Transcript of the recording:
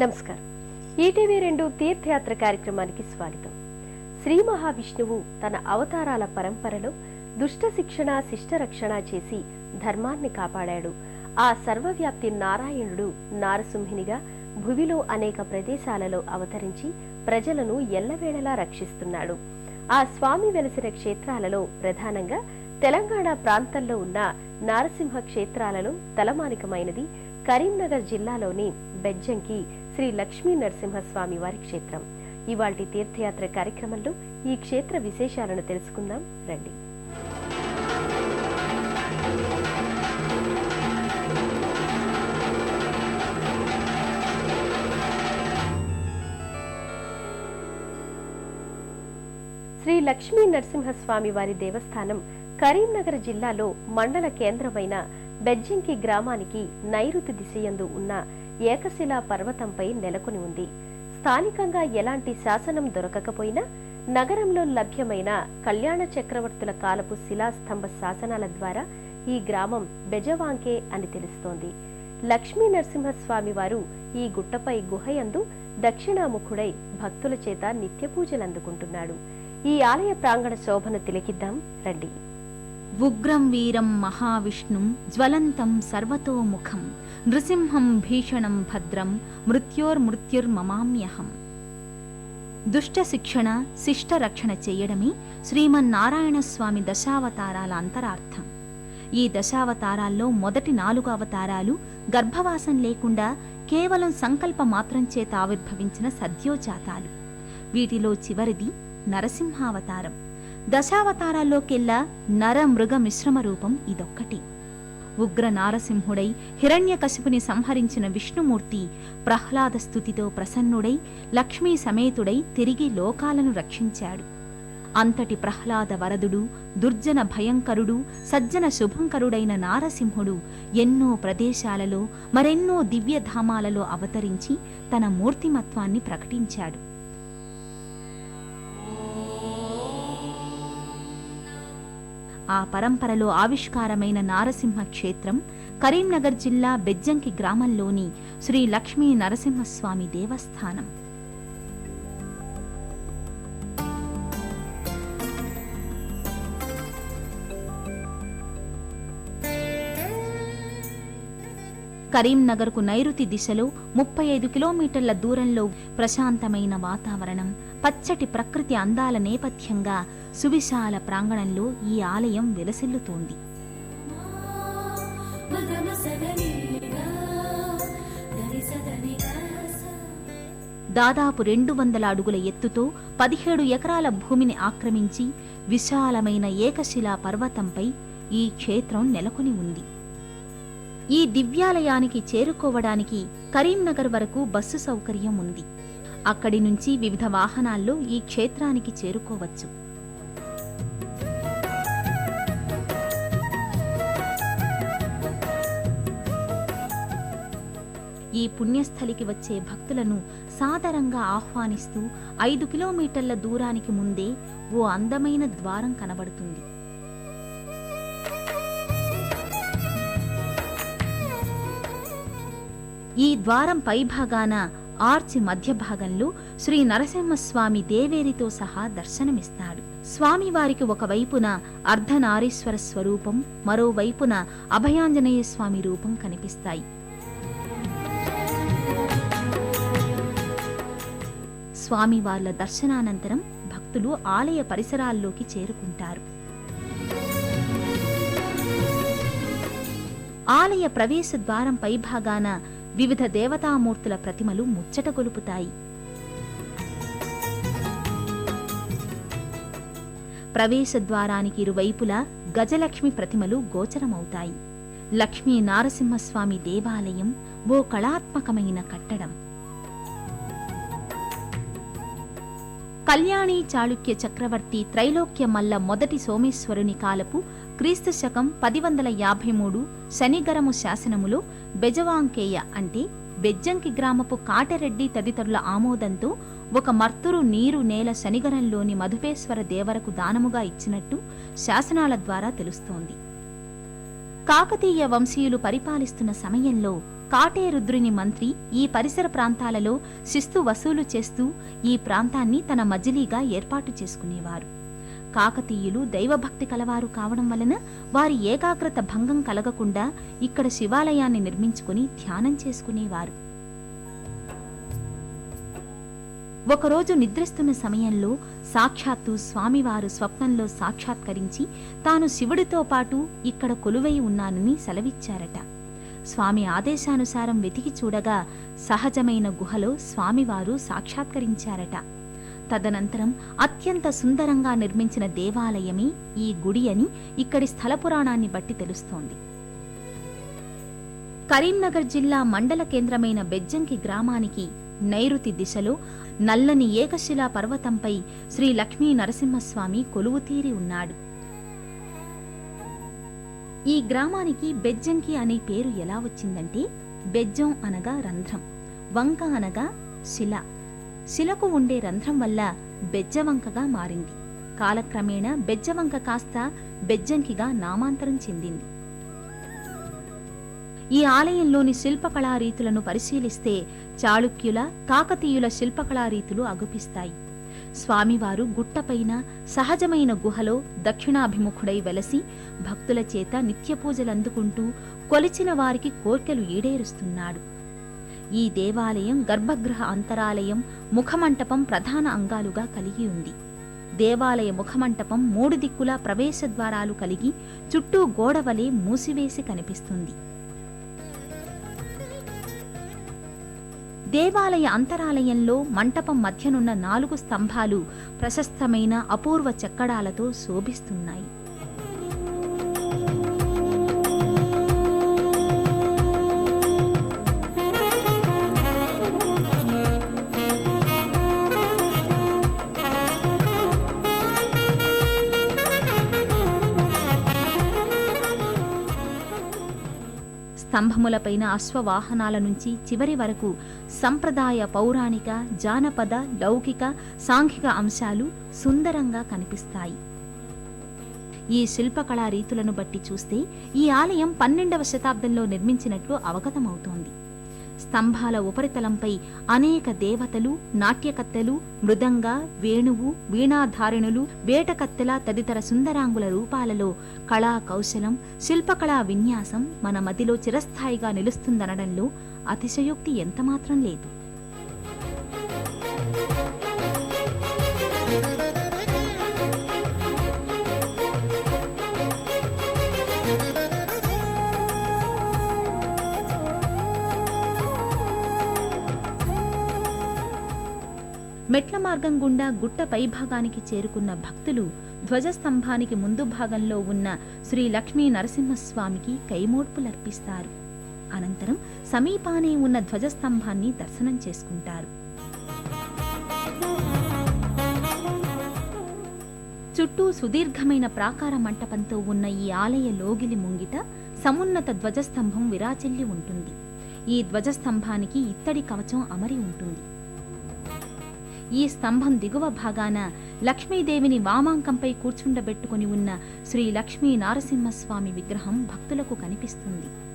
నమస్కారం. ఈటీవీ రెండు తీర్థయాత్ర కార్యక్రమానికి స్వాగతం. శ్రీ మహావిష్ణువు తన అవతారాల పరంపరలో దుష్ట శిక్షణ శిష్ట రక్షణ చేసి ధర్మాన్ని కాపాడాడు. ఆ సర్వవ్యాప్తి నారాయణుడు నారసింహినిగా భువిలో అనేక ప్రదేశాలలో అవతరించి ప్రజలను ఎల్లవేళలా రక్షిస్తున్నాడు. ఆ స్వామి వెలసిన క్షేత్రాలలో ప్రధానంగా తెలంగాణ ప్రాంతంలో ఉన్న నారసింహ క్షేత్రాలలో తలమానికమైనది కరీంనగర్ జిల్లాలోని బెజ్జంకి శ్రీ లక్ష్మీ నరసింహస్వామి వారి క్షేత్రం. ఇవాల్టి తీర్థయాత్ర కార్యక్రమంలో ఈ క్షేత్ర విశేషాలను తెలుసుకుందాం. రండి. శ్రీ లక్ష్మీ నరసింహస్వామి వారి దేవస్థానం కరీంనగర్ జిల్లాలో మండల కేంద్రమైన బెజ్జింకి గ్రామానికి నైరుతి దిశయందు ఉన్న ఏకశిలా పర్వతంపై నెలకొని ఉంది. స్థానికంగా ఎలాంటి శాసనం దొరకకపోయినా నగరంలో లభ్యమైన కళ్యాణ చక్రవర్తుల కాలపు శిలాస్తంభ శాసనాల ద్వారా ఈ గ్రామం బెజవాంకే అని తెలుస్తోంది. లక్ష్మీ నరసింహస్వామి వారు ఈ గుట్టపై గుహయందు దక్షిణాముఖుడై భక్తుల చేత నిత్య పూజలు అందుకుంటున్నాడు ఈ ఆలయ ప్రాంగణ శోభను తిలకిద్దాం. రండి. ఉగ్రం వీరం మహావిష్ణుం జ్వలంతం సర్వతోముఖం నృసింహం భీషణం భద్రం మృత్యోర్మృత్యుర్మమామ్యహం దుష్ట శిక్షణ శిష్ట రక్షణ చేయడమే శ్రీమన్నారాయణ స్వామి దశావతారాల అంతరార్థం. ఈ దశావతారాల్లో మొదటి నాలుగు అవతారాలు గర్భవాసం లేకుండా కేవలం సంకల్ప మాత్రం చేత ఆవిర్భవించిన సద్యోజాతాలు. వీటిలో చివరిది నరసింహావతారం. దశావతారాల్లోకెల్లా నర మృగ మిశ్రమ రూపం ఇదొక్కటి. ఉగ్ర నారసింహుడై హిరణ్యకశిపుని సంహరించిన విష్ణుమూర్తి ప్రహ్లాద స్థుతితో ప్రసన్నుడై లక్ష్మీ సమేతుడై తిరిగి లోకాలను రక్షించాడు. అంతటి ప్రహ్లాద వరదుడు దుర్జన భయంకరుడు సజ్జన శుభంకరుడైన నారసింహుడు ఎన్నో ప్రదేశాలలో మరెన్నో దివ్యధామాలలో అవతరించి తన మూర్తిమత్వాన్ని ప్రకటించాడు. ఆ పరంపరలో ఆవిష్కారమైన నారసింహ క్షేత్రం కరీంనగర్ జిల్లా బెజ్జంకి గ్రామంలోని శ్రీ లక్ష్మీ నరసింహస్వామి దేవస్థానం. కరీంనగర్కు నైరుతి దిశలో ముప్పై ఐదు కిలోమీటర్ల దూరంలో ప్రశాంతమైన వాతావరణం పచ్చటి ప్రకృతి అందాల నేపథ్యంగా సువిశాల ప్రాంగణంలో ఈ ఆలయం విలసిల్లుతోంది. దాదాపు రెండు వందల అడుగుల ఎత్తుతో పదిహేడు ఎకరాల భూమిని ఆక్రమించి విశాలమైన ఏకశిలా పర్వతంపై ఈ క్షేత్రం నెలకొని ఉంది. ఈ దివ్యాలయానికి చేరుకోవడానికి కరీంనగర్ వరకు బస్సు సౌకర్యం ఉంది. అక్కడి నుంచి వివిధ వాహనాల్లో ఈ క్షేత్రానికి చేరుకోవచ్చు. ఈ పుణ్యస్థలికి వచ్చే భక్తులను సాదరంగా ఆహ్వానిస్తూ ఐదు కిలోమీటర్ల దూరానికి ముందే ఓ అందమైన ద్వారం కనబడుతుంది. ఈ ద్వారం పైభాగాన ఆర్చి మధ్య భాగంలో శ్రీ నరసింహస్వామి దేవేరితో సహా దర్శనమిస్తాడు. స్వామివారికి ఒకవైపున అర్ధనారీశ్వర స్వరూపం మరోవైపున అభయాంజనేయ స్వామి రూపం కనిపిస్తాయి. స్వామివార్ల దర్శనానంతరం భక్తులు ఆలయ పరిసరాల్లోకి చేరుకుంటారు. ఆలయ ప్రవేశ ద్వారం పైభాగాన వివిధ దేవతామూర్తుల ప్రతిమలు ముచ్చట గొలుపుతాయి. ప్రవేశ ద్వారానికి ఇరువైపులా గజలక్ష్మి ప్రతిమలు గోచరమవుతాయి. లక్ష్మీ నారసింహస్వామి దేవాలయం ఓ కళాత్మకమైన కట్టడం. కళ్యాణి చాళుక్య చక్రవర్తి త్రైలోక్య మల్ల మొదటి సోమేశ్వరుని కాలపు క్రీస్తు శకం పది వందల యాభై మూడు శనిగరము శాసనములో బెజవాంకేయ అంటే బెజ్జంకి గ్రామపు కాటరెడ్డి తదితరుల ఆమోదంతో ఒక మర్తురు నీరు నేల శనిగరంలోని మధుపేశ్వర దేవరకు దానముగా ఇచ్చినట్టు శాసనాల ద్వారా తెలుస్తోంది. కాకతీయ వంశీయులు పరిపాలిస్తున్న సమయంలో కాటేరుద్రుని మంత్రి ఈ పరిసర ప్రాంతాలలో శిస్తు వసూలు చేస్తూ ఈ ప్రాంతాన్ని తన మజిలీగా ఏర్పాటు చేసుకునేవారు. కాకతీయులు దైవభక్తి కలవారు కావడం వలన వారి ఏకాగ్రత భంగం కలగకుండా ఇక్కడ శివాలయాన్ని నిర్మించుకుని ధ్యానం చేసుకునేవారు. ఒకరోజు నిద్రిస్తున్న సమయంలో సాక్షాత్తు స్వామివారు స్వప్నంలో సాక్షాత్కరించి తాను శివుడితో పాటు ఇక్కడ కొలువై ఉన్నానని సెలవిచ్చారట. స్వామి ఆదేశానుసారం వెతికి చూడగా సహజమైన గుహలో స్వామివారు సాక్షాత్కరించారట. తదనంతరం అత్యంత సుందరంగా నిర్మించిన దేవాలయమే ఈ గుడి అని ఇక్కడి స్థల పురాణాన్ని బట్టి తెలుస్తోంది. కరీంనగర్ జిల్లా మండల కేంద్రమైన బెజ్జంకి గ్రామానికి నైరుతి దిశలో నల్లని ఏకశిలా పర్వతంపై శ్రీ లక్ష్మీ నరసింహస్వామి కొలువుతీరి ఉన్నాడు. ఈ గ్రామానికి బెజ్జంకి అనే పేరు ఎలా వచ్చిందంటే బెజ్జం అనగా రంధ్రం వంక అనగా శిల. శిలకు ఉండే రంధ్రం వల్ల బెజ్జవంకగా మారింది. కాలక్రమేణా బెజ్జవంక కాస్త బెజ్జంకిగా నామాంతరం చెందింది. ఈ ఆలయంలోని శిల్పకళా రీతులను పరిశీలిస్తే చాళుక్యుల కాకతీయుల శిల్పకళా రీతులు అగుపిస్తాయి. స్వామివారు గుట్టపైన సహజమైన గుహలో దక్షిణాభిముఖుడై వెలసి భక్తుల చేత నిత్యపూజలందుకుంటూ కొలిచిన వారికి కోర్కెలు ఈడేరుస్తున్నాడు. ఈ దేవాలయం గర్భగృహ అంతరాలయం ముఖమంటపం ప్రధాన అంగాలుగా కలిగి ఉంది. దేవాలయ ముఖమంటపం మూడు దిక్కులా ప్రవేశ ద్వారాలు కలిగి చుట్టూ గోడవలే మూసివేసి కనిపిస్తుంది. దేవాలయ అంతరాలయంలో మంటపం మధ్యనున్న నాలుగు స్తంభాలు ప్రశస్తమైన అపూర్వ చెక్కడాలతో శోభిస్తున్నాయి. స్తంభములపైన అశ్వవాహనాల నుంచి చివరి వరకు సంప్రదాయ పౌరాణిక జానపద లౌకిక సాంఘిక అంశాలు సుందరంగా కనిపిస్తాయి. ఈ శిల్పకళా రీతులను బట్టి చూస్తే ఈ ఆలయం పన్నెండవ శతాబ్దంలో నిర్మించినట్లు అవగతమవుతోంది. స్తంభాల ఉపరితలంపై అనేక దేవతలు నాట్యకత్తెలు మృదంగ వేణువు వీణాధారిణులు వేటకత్తెల తదితర సుందరాంగుల రూపాలలో కళా కౌశలం శిల్పకళా విన్యాసం మన మదిలో చిరస్థాయిగా నిలుస్తుందనడంలో అతిశయోక్తి ఎంతమాత్రం లేదు. మెట్ల మార్గం గుండా గుట్ట పైభాగానికి చేరుకున్న భక్తులు ధ్వజస్తంభానికి ముందు భాగంలో ఉన్న శ్రీ లక్ష్మీ నరసింహస్వామికి కైమోడ్పులర్పిస్తారు అనంతరం సమీపానే ఉన్న ధ్వజస్తంభాన్ని దర్శనం చేసుకుంటారు. చుట్టూ సుదీర్ఘమైన ప్రాకార మంటపంతో ఉన్న ఈ ఆలయ లోగిలి ముంగిట సమున్నత ధ్వజస్తంభం విరాచిల్లి ఉంటుంది. ఈ ధ్వజస్తంభానికి ఇత్తడి కవచం అమరి ఉంటుంది. ఈ స్తంభం దిగువ భాగాన లక్ష్మీదేవిని వామాంకంపై కూర్చుండబెట్టుకుని ఉన్న శ్రీ లక్ష్మీ నారసింహస్వామి విగ్రహం భక్తులకు కనిపిస్తుంది.